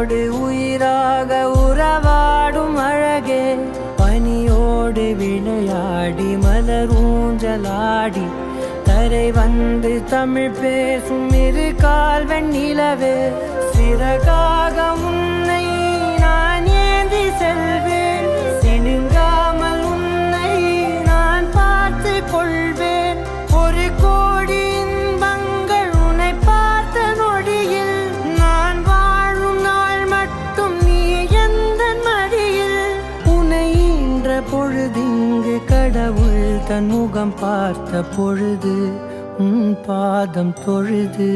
பனியோடு உயிராக உறவாடும் அழகே. பனியோடு விளையாடி மலர் ஊஞ்சலாடி. தரை வந்து தமிழ் பேசும் இரு கால்வன் நிலவே. சிறகா பொழுதிங்கு கடவுள் தன் முகம் பார்த்த பொழுது உன் பாதம் தொழுது.